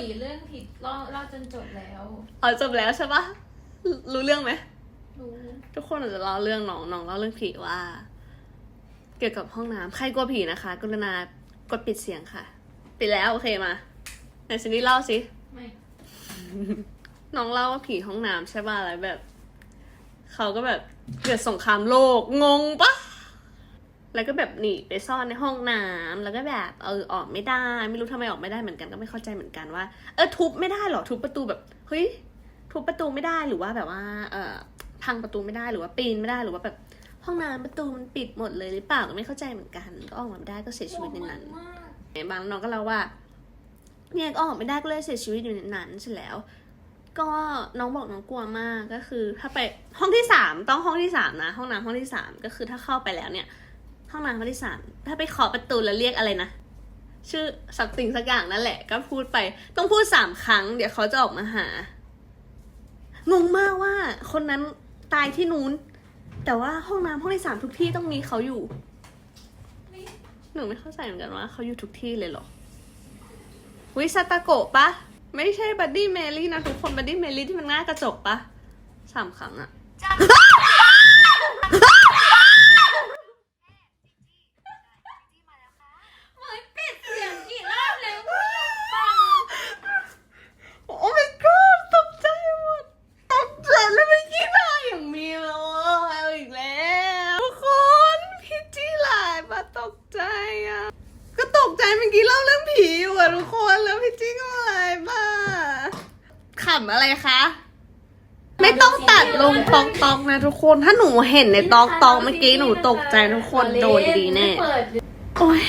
ผีเรื่องผิดเล่าเล่าจนจบแล้วเอาจบแล้วใช่ปะรู้รู้เรื่องไหม รู้ทุกคนอาจจะเล่าเรื่องน้องน้องเล่าเรื่องผีว่า เกี่ยวกับห้องน้ำใครกลัวผีนะคะ กรุณากดปิดเสียงค่ะ ปิดแล้วโอเคมาไหนซินดี้เล่าสิ ไม่น้องเล่าว่าผีห้องน้ำใช่ป่ะแล้วแบบ เขาก็แบบเกิดสงครามโลกงงปะ แล้วก็แบบหนีไปซ่อนในห้องน้ำแล้วก็แบบเออออกไม่ได้ ไม่รู้ทำไมออกไม่ได้เหมือนกันก็ไม่เข้าใจเหมือนกันว่าเออทุบไม่ได้หรอทุบประตูแบบเฮ้ยทุบประตูไม่ได้หรือว่าแบบว่าเออพังประตูไม่ได้หรือว่าปีนไม่ได้หรือว่าแบบห้องน้ำประตูมันปิดหมดเลยหรือเปล่าก็ไม่เข้าใจเหมือนกันก็ออกมาไม่ได้ก็เสียชีวิตในนั้นบางน้องก็เล่าว่าเนี่ยก็ออกไม่ได้ก็เลยเสียชีวิตอยู่ในนั้นเสร็จแล้ว ก็น้องบอกน้องกลัวมากก็คือ ถ้าไปห้องที่สามต้องห้องที่สามนะ ห้องน้ำห้องที่สามก็คือถ้าเข้าไปแล้วเนี่ย ห้องน้ำห้องที่สามถ้าไปเคาะประตูแล้วเรียกอะไรนะ ชื่อสักสิ่งสักอย่างนั่นแหละ ก็พูดไป ต้องพูดสามครั้ง เดี๋ยวเขาจะออกมาหา งงมากว่าคนนั้นตายที่นู้น แต่ว่าห้องน้ำห้องที่สามทุกที่ต้องมีเขาอยู่ หนูไม่เข้าใจเหมือนกันว่าเขาอยู่ทุกที่เลยเหรอ วิซาตาโกะปะ ไม่ใช่บัดดี้เมลี่นะทุกคนบัดดี้เมลี่ที่มันหน้ากระจกปะสามครั้งอะ เหมือนปิดเสียงกี่รอบแล้วก็ยังฟัง โอ้ my god ตกใจหมดตกใจแล้วไม่คิดอะไรอย่างมีเลยเอาอีกแล้วทุกคนพี่จี้หลายมาตกใจอะก็ตกใจ เมื่อกี้เล่าเรื่องผีอยู่อะทุกคนแล้วพี่จี้ก็อะไรบ้าขำอะไรคะ ไม่ต้องตัดลงตอกตอกนะทุกคน ถ้าหนูเห็นในตอกตอกเมื่อกี้หนูตกใจทุกคนโดนดีแน่ไม่เปิดโอ้ย